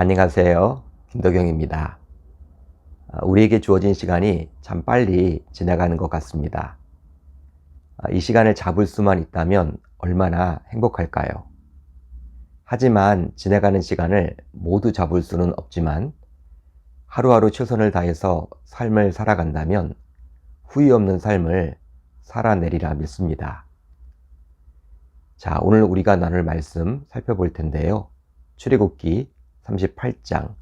안녕하세요. 김도경입니다. 아, 우리에게 주어진 시간이 참 빨리 지나가는 것 같습니다. 아, 이 시간을 잡을 수만 있다면 얼마나 행복할까요? 하지만 지나가는 시간을 모두 잡을 수는 없지만 하루하루 최선을 다해서 삶을 살아간다면 후회 없는 삶을 살아내리라 믿습니다. 자, 오늘 우리가 나눌 말씀 살펴볼 텐데요. 출애굽기 38장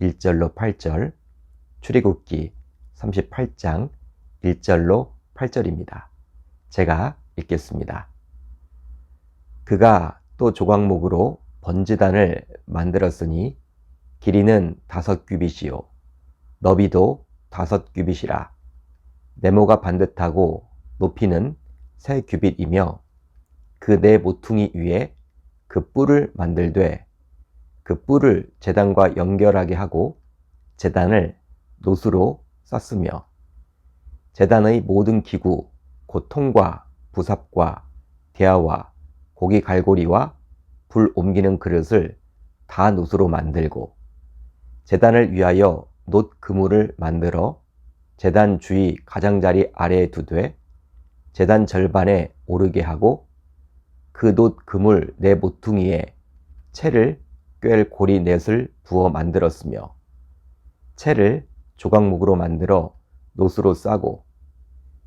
1절로 8절, 출애굽기 38장 1절로 8절입니다. 제가 읽겠습니다. 그가 또 조각목으로 번제단을 만들었으니 길이는 다섯 규빗이요 너비도 다섯 규빗이라 네모가 반듯하고 높이는 세 규빗이며 그 네 모퉁이 위에 그 뿔을 만들되 그 뿔을 재단과 연결하게 하고 재단을 노수로 쌌으며 재단의 모든 기구 곧 통과 부삽과 대야와 고기 갈고리와 불 옮기는 그릇을 다 노수로 만들고 재단을 위하여 놋 그물을 만들어 재단 주위 가장자리 아래에 두되 재단 절반에 오르게 하고 그 놋 그물 네 모퉁이에 채를 꿰 고리 넷을 부어 만들었으며 채를 조각목으로 만들어 노수로 싸고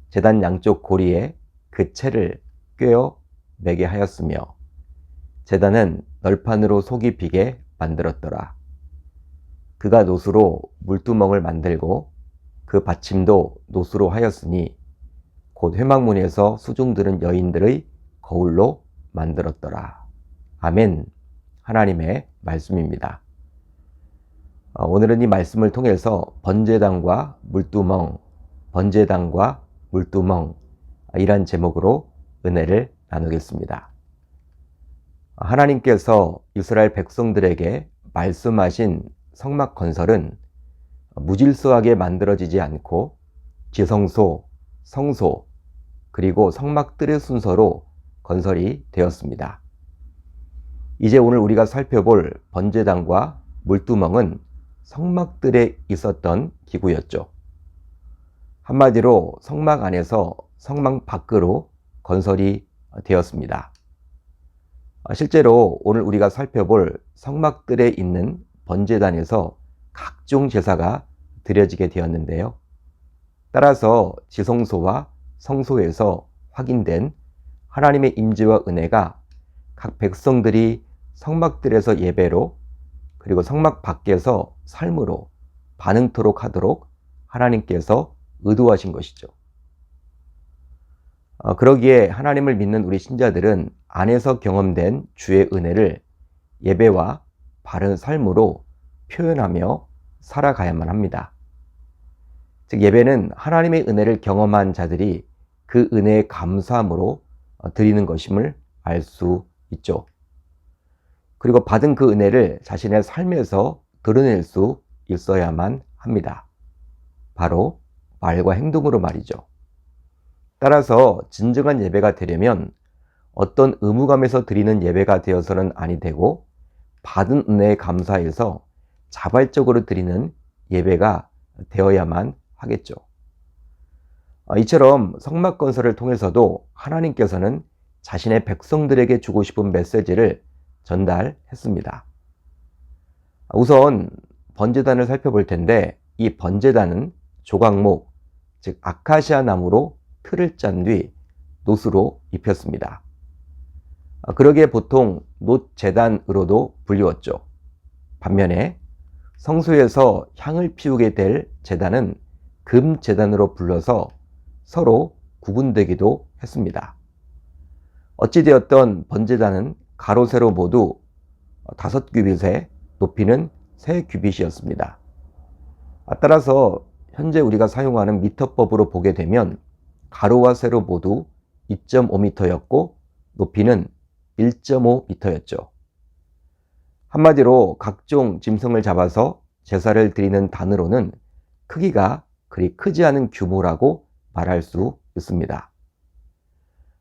재단 양쪽 고리에 그 채를 꿰어 매게 하였으며 재단은 널판으로 속이 비게 만들었더라. 그가 노수로 물두멍을 만들고 그 받침도 노수로 하였으니 곧 회막문에서 수중 들은 여인들의 거울로 만들었더라. 아멘. 하나님의 말씀입니다. 어, 오늘은 이 말씀을 통해서 번제단과 물두멍, 번제단과 물두멍 이란 제목으로 은혜를 나누겠습니다. 하나님께서 이스라엘 백성들에게 말씀하신 성막 건설은 무질서하게 만들어지지 않고 지성소, 성소, 그리고 성막들의 순서로 건설이 되었습니다. 이제 오늘 우리가 살펴볼 번제단과 물두멍은 성막들에 있었던 기구였죠. 한마디로 성막 안에서 성막 밖으로 건설이 되었습니다. 실제로 오늘 우리가 살펴볼 성막들에 있는 번제단에서 각종 제사가 드려지게 되었는데요. 따라서 지성소와 성소에서 확인된 하나님의 임재와 은혜가 각 백성들이 성막들에서 예배로 그리고 성막 밖에서 삶으로 반응토록 하도록 하나님께서 의도하신 것이죠. 어, 그러기에 하나님을 믿는 우리 신자들은 안에서 경험된 주의 은혜를 예배와 바른 삶으로 표현하며 살아가야만 합니다. 즉, 예배는 하나님의 은혜를 경험한 자들이 그 은혜에 감사함으로 어, 드리는 것임을 알 수 있죠. 그리고 받은 그 은혜를 자신의 삶에서 드러낼 수 있어야만 합니다. 바로 말과 행동으로 말이죠. 따라서 진정한 예배가 되려면 어떤 의무감에서 드리는 예배가 되어서는 아니 되고 받은 은혜에 감사해서 자발적으로 드리는 예배가 되어야만 하겠죠. 어, 이처럼 성막 건설을 통해서도 하나님께서는 자신의 백성들에게 주고 싶은 메시지를 전달했습니다. 우선 번제단을 살펴볼 텐데 이 번제단은 조각목, 즉 아카시아 나무로 틀을 짠 뒤 노수로 입혔습니다. 그러기에 보통 노 재단으로도 불리웠죠. 반면에 성소에서 향을 피우게 될 재단은 금 재단으로 불러서 서로 구분되기도 했습니다. 어찌되었던 번제단은 가로 세로 모두 다섯 규빗의 높이는 세 규빗이었습니다. 따라서 현재 우리가 사용하는 미터법으로 보게 되면 가로와 세로 모두 2.5m였고 높이는 1.5m였죠. 한마디로 각종 짐승을 잡아서 제사를 드리는 단으로는 크기가 그리 크지 않은 규모라고 말할 수 있습니다.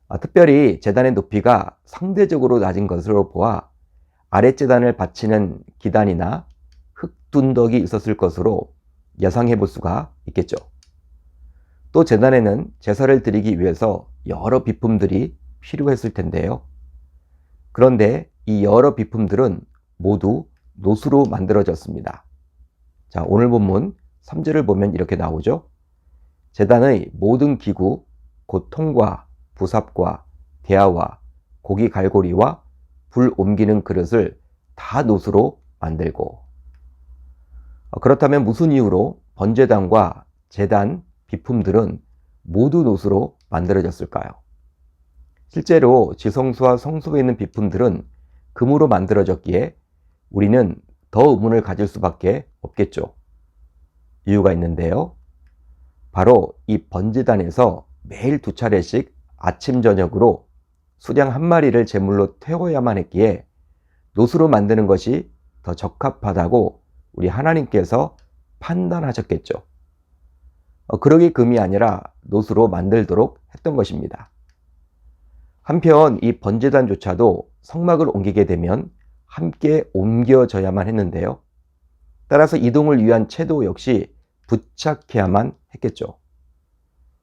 아, 특별히 재단의 높이가 상대적으로 낮은 것으로 보아 아랫재단을 받치는 기단이나 득둔덕이 있었을 것으로 예상해 볼 수가 있겠죠. 또 재단에는 제사를 드리기 위해서 여러 비품들이 필요했을 텐데요. 그런데 이 여러 비품들은 모두 노수로 만들어졌습니다. 자, 오늘 본문 3절을 보면 이렇게 나오죠. 재단의 모든 기구, 곧 통과, 부삽과 대야와 고기 갈고리와 불 옮기는 그릇을 다 노수로 만들고 어, 그렇다면 무슨 이유로 번제단과 재단, 비품들은 모두 노수로 만들어졌을까요? 실제로 지성소와 성소에 있는 비품들은 금으로 만들어졌기에 우리는 더 의문을 가질 수밖에 없겠죠. 이유가 있는데요. 바로 이 번제단에서 매일 두 차례씩 아침 저녁으로 수량 한 마리를 제물로 태워야만 했기에 노수로 만드는 것이 더 적합하다고 우리 하나님께서 판단하셨겠죠. 어, 그러기 금이 아니라 노수로 만들도록 했던 것입니다. 한편 이 번제단조차도 성막을 옮기게 되면 함께 옮겨져야만 했는데요. 따라서 이동을 위한 채도 역시 부착해야만 했겠죠.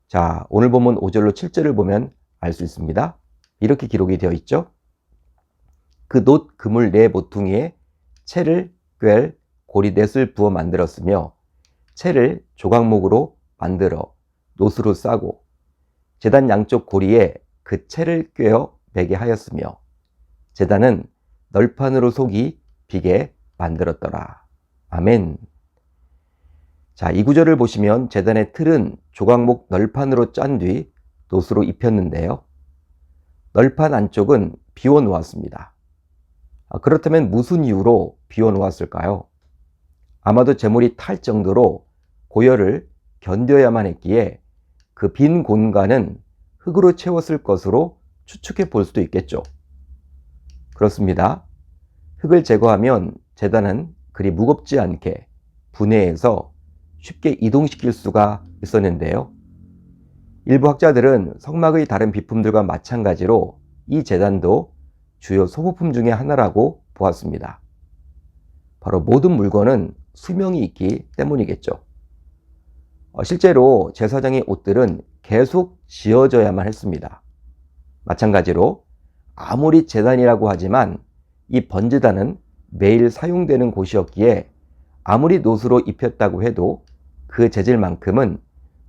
자, 오늘 보면 5절로 7절을 보면 알 수 있습니다. 이렇게 기록이 되어 있죠. 그 놋 그물 네 모퉁이에 채를 꿰 고리 넷을 부어 만들었으며 채를 조각목으로 만들어 노수로 싸고 재단 양쪽 고리에 그 채를 꿰어 매게 하였으며 재단은 널판으로 속이 비게 만들었더라. 아멘. 자, 이 구절을 보시면 재단의 틀은 조각목 널판으로 짠뒤 노수로 입혔는데요. 널판 안쪽은 비워 놓았습니다. 아, 그렇다면 무슨 이유로 비워 놓았을까요? 아마도 재물이 탈 정도로 고열을 견뎌야만 했기에 그 빈 공간은 흙으로 채웠을 것으로 추측해 볼 수도 있겠죠. 그렇습니다. 흙을 제거하면 재단은 그리 무겁지 않게 분해해서 쉽게 이동시킬 수가 있었는데요. 일부 학자들은 성막의 다른 비품들과 마찬가지로 이 재단도 주요 소모품 중의 하나라고 보았습니다. 바로 모든 물건은 수명이 있기 때문이겠죠. 어, 실제로 제사장의 옷들은 계속 지어져야만 했습니다. 마찬가지로 아무리 재단이라고 하지만 이 번제단은 매일 사용되는 곳이었기에 아무리 노수로 입혔다고 해도 그 재질만큼은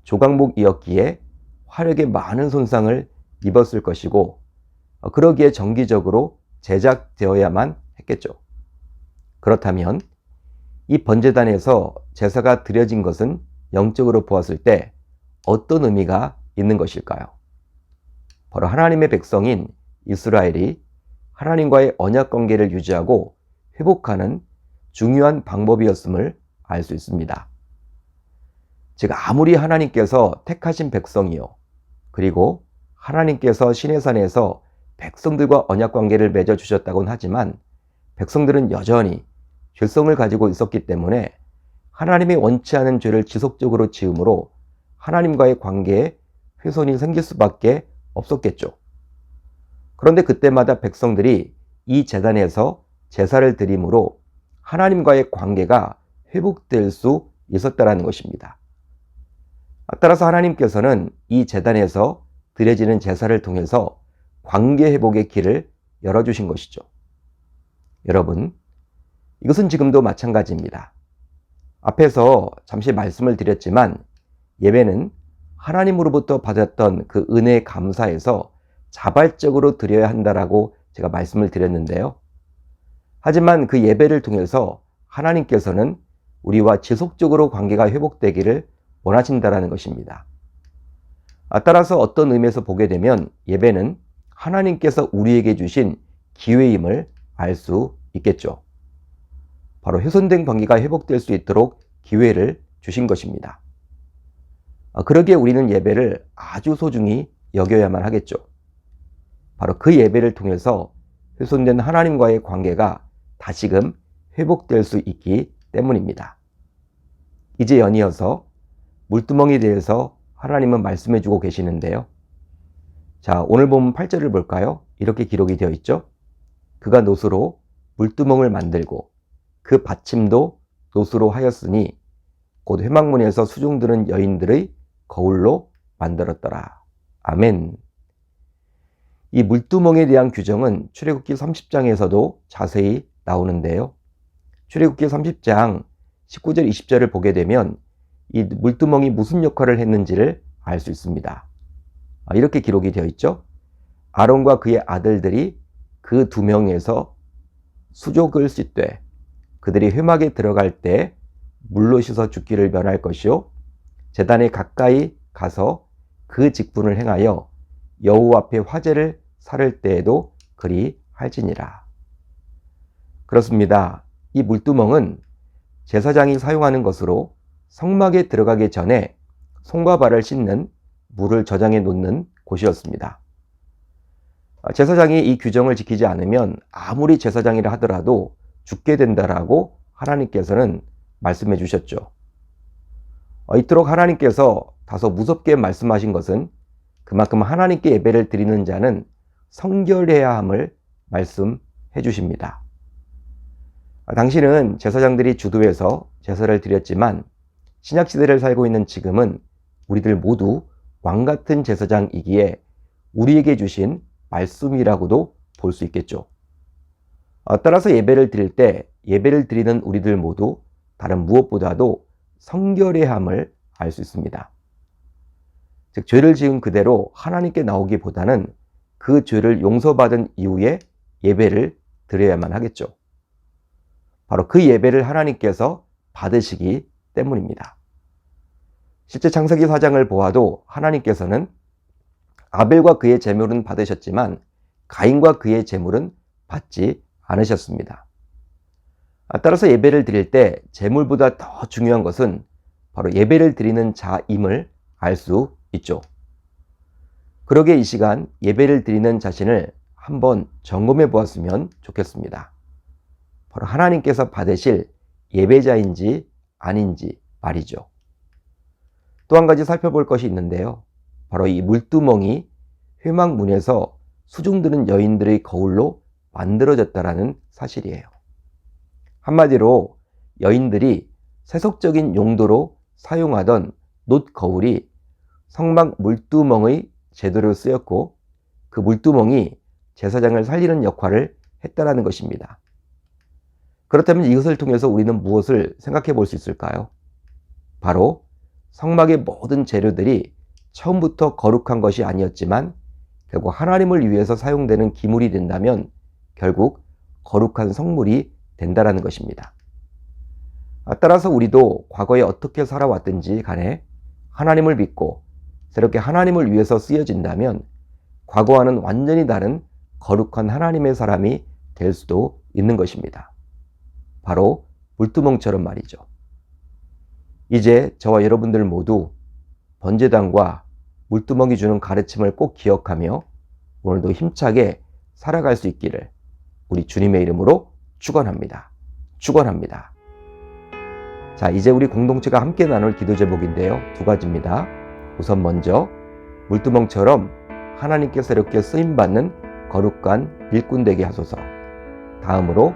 조각목이었기에 화력에 많은 손상을 입었을 것이고 어, 그러기에 정기적으로 제작되어야만 했겠죠. 그렇다면 이 번제단에서 제사가 드려진 것은 영적으로 보았을 때 어떤 의미가 있는 것일까요? 바로 하나님의 백성인 이스라엘이 하나님과의 언약 관계를 유지하고 회복하는 중요한 방법이었음을 알 수 있습니다. 즉, 아무리 하나님께서 택하신 백성이요. 그리고 하나님께서 시내산에서 백성들과 언약 관계를 맺어 주셨다곤 하지만 백성들은 여전히 죄성을 가지고 있었기 때문에 하나님이 원치 않은 죄를 지속적으로 지음으로 하나님과의 관계에 훼손이 생길 수밖에 없었겠죠. 그런데 그때마다 백성들이 이 재단에서 제사를 드림으로 하나님과의 관계가 회복될 수 있었다라는 것입니다. 따라서 하나님께서는 이 재단에서 드려지는 제사를 통해서 관계 회복의 길을 열어주신 것이죠. 여러분, 이것은 지금도 마찬가지입니다. 앞에서 잠시 말씀을 드렸지만 예배는 하나님으로부터 받았던 그 은혜에 감사해서 자발적으로 드려야 한다라고 제가 말씀을 드렸는데요. 하지만 그 예배를 통해서 하나님께서는 우리와 지속적으로 관계가 회복되기를 원하신다라는 것입니다. 아, 따라서 어떤 의미에서 보게 되면 예배는 하나님께서 우리에게 주신 기회임을 알 수 있겠죠. 바로 훼손된 관계가 회복될 수 있도록 기회를 주신 것입니다. 아, 그러기에 우리는 예배를 아주 소중히 여겨야만 하겠죠. 바로 그 예배를 통해서 훼손된 하나님과의 관계가 다시금 회복될 수 있기 때문입니다. 이제 연이어서 물두멍에 대해서 하나님은 말씀해 주고 계시는데요. 자, 오늘 보면 8절을 볼까요? 이렇게 기록이 되어 있죠. 그가 노수로 물두멍을 만들고 그 받침도 노수로 하였으니 곧 회막문에서 수종드는 여인들의 거울로 만들었더라. 아멘. 이 물두멍에 대한 규정은 출애굽기 30장에서도 자세히 나오는데요. 출애굽기 30장 19절 20절을 보게 되면 이 물두멍이 무슨 역할을 했는지를 알 수 있습니다. 아, 이렇게 기록이 되어 있죠. 아론과 그의 아들들이 그 두 명에서 수족을 씻되 그들이 회막에 들어갈 때 물로 씻어 죽기를 면할 것이요 재단에 가까이 가서 그 직분을 행하여 여호와 앞에 화제를 살을 때에도 그리 할지니라. 그렇습니다. 이 물두멍은 제사장이 사용하는 것으로 성막에 들어가기 전에 손과 발을 씻는 물을 저장해 놓는 곳이었습니다. 제사장이 이 규정을 지키지 않으면 아무리 제사장이라 하더라도 죽게 된다라고 하나님께서는 말씀해 주셨죠. 이토록 하나님께서 다소 무섭게 말씀하신 것은 그만큼 하나님께 예배를 드리는 자는 성결해야 함을 말씀해 주십니다. 당신은 제사장들이 주도해서 제사를 드렸지만 신약 시대를 살고 있는 지금은 우리들 모두 왕 같은 제사장이기에 우리에게 주신 말씀이라고도 볼 수 있겠죠. 따라서 예배를 드릴 때 예배를 드리는 우리들 모두 다른 무엇보다도 성결의 함을 알 수 있습니다. 즉, 죄를 지은 그대로 하나님께 나오기보다는 그 죄를 용서받은 이후에 예배를 드려야만 하겠죠. 바로 그 예배를 하나님께서 받으시기 때문입니다. 실제 창세기 4장을 보아도 하나님께서는 아벨과 그의 재물은 받으셨지만 가인과 그의 재물은 받지 않으셨습니다. 아, 따라서 예배를 드릴 때 재물보다 더 중요한 것은 바로 예배를 드리는 자임을 알 수 있죠. 그러게 이 시간 예배를 드리는 자신을 한번 점검해 보았으면 좋겠습니다. 바로 하나님께서 받으실 예배자인지 아닌지 말이죠. 또 한 가지 살펴볼 것이 있는데요. 바로 이 물두멍이 회막문에서 수중드는 여인들의 거울로 만들어졌다라는 사실이에요. 한마디로 여인들이 세속적인 용도로 사용하던 놋 거울이 성막 물두멍의 제도로 쓰였고 그 물두멍이 제사장을 살리는 역할을 했다라는 것입니다. 그렇다면 이것을 통해서 우리는 무엇을 생각해 볼 수 있을까요? 바로 성막의 모든 재료들이 처음부터 거룩한 것이 아니었지만 결국 하나님을 위해서 사용되는 기물이 된다면 결국 거룩한 성물이 된다라는 것입니다. 아, 따라서 우리도 과거에 어떻게 살아왔든지 간에 하나님을 믿고 새롭게 하나님을 위해서 쓰여진다면 과거와는 완전히 다른 거룩한 하나님의 사람이 될 수도 있는 것입니다. 바로 물두멍처럼 말이죠. 이제 저와 여러분들 모두 번제단과 물두멍이 주는 가르침을 꼭 기억하며 오늘도 힘차게 살아갈 수 있기를 우리 주님의 이름으로 축원합니다. 축원합니다. 자, 이제 우리 공동체가 함께 나눌 기도 제목인데요. 두 가지입니다. 우선 먼저 물두멍처럼 하나님께 새롭게 쓰임 받는 거룩한 일꾼 되게 하소서. 다음으로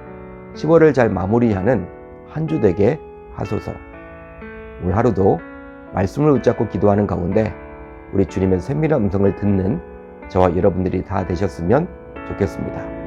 10월을 잘 마무리하는 한 주 되게 하소서. 오늘 하루도 말씀을 붙잡고 기도하는 가운데 우리 주님의 세밀한 음성을 듣는 저와 여러분들이 다 되셨으면 좋겠습니다.